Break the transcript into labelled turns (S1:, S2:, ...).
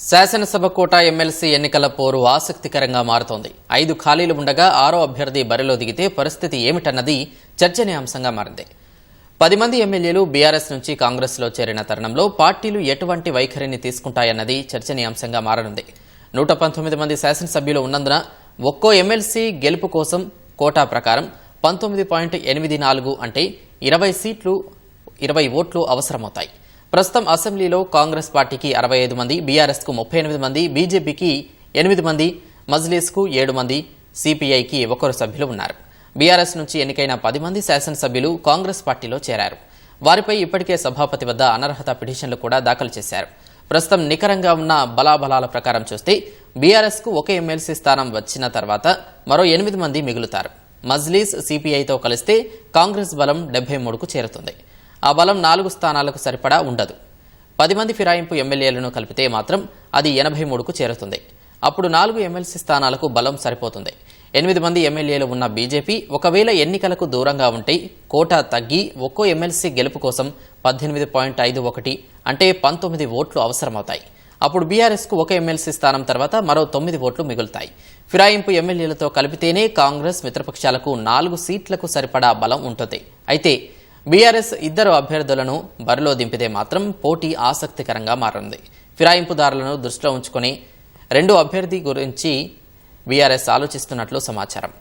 S1: శాసనసభ కోట ఎమ్మెల్సీ ఎన్నికల పోరు ఆసక్తికరంగా మారుతోంది. ఐదు ఖాళీలు ఉండగా ఆరో అభ్యర్థి బరిలో దిగితే పరిస్థితి ఏమిటన్నది చర్చనీయాంశంగా మారింది. పది మంది ఎమ్మెల్యేలు బీఆర్ఎస్ నుంచి కాంగ్రెస్లో చేరిన తరుణంలో పార్టీలు ఎటువంటి వైఖరిని తీసుకుంటాయన్నది చర్చనీయాంశంగా మారనుంది. నూట పంతొమ్మిది మంది శాసనసభ్యులు ఉన్నందున ఒక్కో ఎమ్మెల్సీ గెలుపు కోసం కోటా ప్రకారం పంతొమ్మిది పాయింట్ ఎనిమిది నాలుగు అంటే ఇరవై సీట్లు ఇరవై ఓట్లు అవసరమవుతాయి. ప్రస్తుతం అసెంబ్లీలో కాంగ్రెస్ పార్టీకి అరవై ఐదు మంది బీఆర్ఎస్కు ముప్పై ఎనిమిది మంది బీజేపీకి ఎనిమిది మంది మజ్లీస్కు ఏడు మంది సిపిఐకి ఒకరు సభ్యులు ఉన్నారు. బీఆర్ఎస్ నుంచి ఎన్నికైన పది మంది శాసనసభ్యులు కాంగ్రెస్ పార్టీలో చేరారు. వారిపై ఇప్పటికే సభాపతి వద్ద అనర్హత పిటిషన్లు కూడా దాఖలు చేశారు. ప్రస్తుతం నికరంగా ఉన్న బలాబలాల ప్రకారం చూస్తే బీఆర్ఎస్కు ఒక ఎమ్మెల్సీ స్థానం వచ్చిన తర్వాత మరో ఎనిమిది మంది మిగులుతారు. మజ్లీస్ సిపిఐతో కలిస్తే కాంగ్రెస్ బలం డెబ్బై మూడుకు చేరుతుంది. ఆ బలం నాలుగు స్థానాలకు సరిపడా ఉండదు. పది మంది ఫిరాయింపు ఎమ్మెల్యేలను కలిపితే మాత్రం అది ఎనభై మూడుకు చేరుతుంది. అప్పుడు నాలుగు ఎమ్మెల్సీ స్థానాలకు బలం సరిపోతుంది. ఎనిమిది మంది ఎమ్మెల్యేలు ఉన్న బీజేపీ ఒకవేళ ఎన్నికలకు దూరంగా ఉంటే కోటా తగ్గి ఒక్కో ఎమ్మెల్సీ గెలుపు కోసం పద్దెనిమిది పాయింట్ ఐదు ఒకటి అంటే పంతొమ్మిది ఓట్లు అవసరమవుతాయి. అప్పుడు బీఆర్ఎస్కు ఒక ఎమ్మెల్సీ స్థానం తర్వాత మరో తొమ్మిది ఓట్లు మిగులుతాయి. ఫిరాయింపు ఎమ్మెల్యేలతో కలిపితేనే కాంగ్రెస్ మిత్రపక్షాలకు నాలుగు సీట్లకు సరిపడా బలం ఉంటుంది. అయితే బీఆర్ఎస్ ఇద్దరు అభ్యర్థులను బరిలో దింపితే మాత్రం పోటీ ఆసక్తికరంగా మారింది. ఫిరాయింపుదారులను దృష్టిలో ఉంచుకొని రెండు అభ్యర్థి గురించి బీఆర్ఎస్ ఆలోచిస్తున్నట్లు సమాచారం.